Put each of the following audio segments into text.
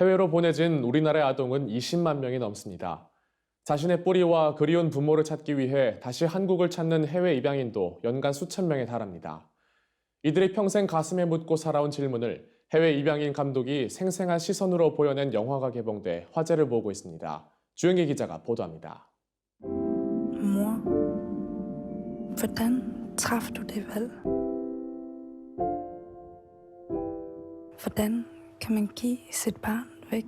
해외로 보내진 우리나라의 아동은 20만 명이 넘습니다. 자신의 뿌리와 그리운 부모를 찾기 위해 다시 한국을 찾는 해외 입양인도 연간 수천 명에 달합니다. 이들이 평생 가슴에 묻고 살아온 질문을 해외 입양인 감독이 생생한 시선으로 보여낸 영화가 개봉돼 화제를 모으고 있습니다. 주영기 기자가 보도합니다. Hvordan traf du det valg? Hvordan kan man give sit barn væk?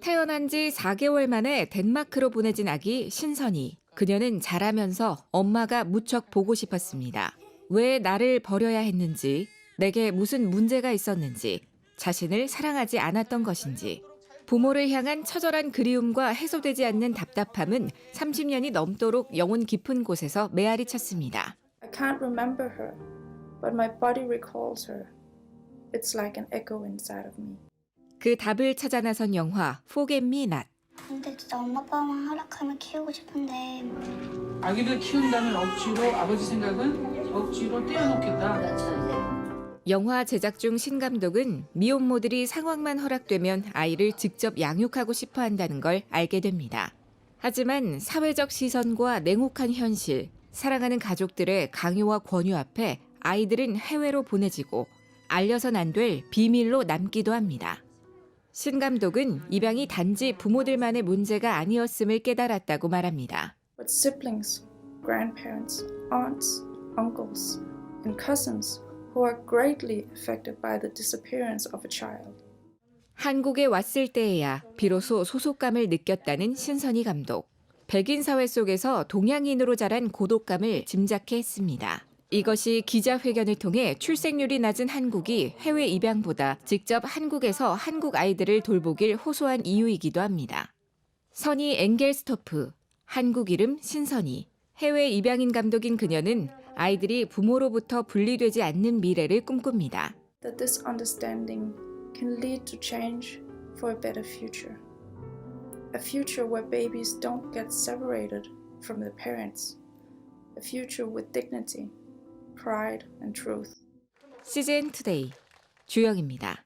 태어난 지 4개월 만에 덴마크로 보내진 아기 신선이. 그녀는 자라면서 엄마가 무척 보고 싶었습니다. 왜 나를 버려야 했는지, 내게 무슨 문제가 있었는지, 자신을 사랑하지 않았던 것인지, 부모를 향한 처절한 그리움과 해소되지 않는 답답함은 30년이 넘도록 영혼 깊은 곳에서 메아리 쳤습니다. I can't remember her, but my body recalls her. It's like an echo inside of me. 그 답을 찾아 나선 영화 Forget Me Not. 근데 진짜 엄마 아빠만 허락하면 키우고 싶은데 아기를 키운다면 억지로 아버지 생각은 억지로 떼어놓겠다. 영화 제작 중 신감독은 미혼모들이 상황만 허락되면 아이를 직접 양육하고 싶어 한다는 걸 알게 됩니다. 하지만 사회적 시선과 냉혹한 현실, 사랑하는 가족들의 강요와 권유 앞에 아이들은 해외로 보내지고 알려선 안 될 비밀로 남기도 합니다. 신 감독은 입양이 단지 부모들만의 문제가 아니었음을 깨달았다고 말합니다. But siblings, grandparents, aunts, uncles, and cousins who are greatly affected by the disappearance of a child. 한국에 왔을 때에야 비로소 소속감을 느꼈다는 신선희 감독. 백인 사회 속에서 동양인으로 자란 고독감을 짐작해 했습니다. 이것이 기자회견을 통해 출생률이 낮은 한국이 해외 입양보다 직접 한국에서 한국 아이들을 돌보길 호소한 이유이기도 합니다. 선희 엥겔스토프, 한국 이름 신선희. 해외 입양인 감독인 그녀는 아이들이 부모로부터 분리되지 않는 미래를 꿈꿉니다. That this understanding can lead to change for a better future. A future where babies don't get separated from their parents. A future with dignity, pride, and truth. CGN 투데이 주영입니다.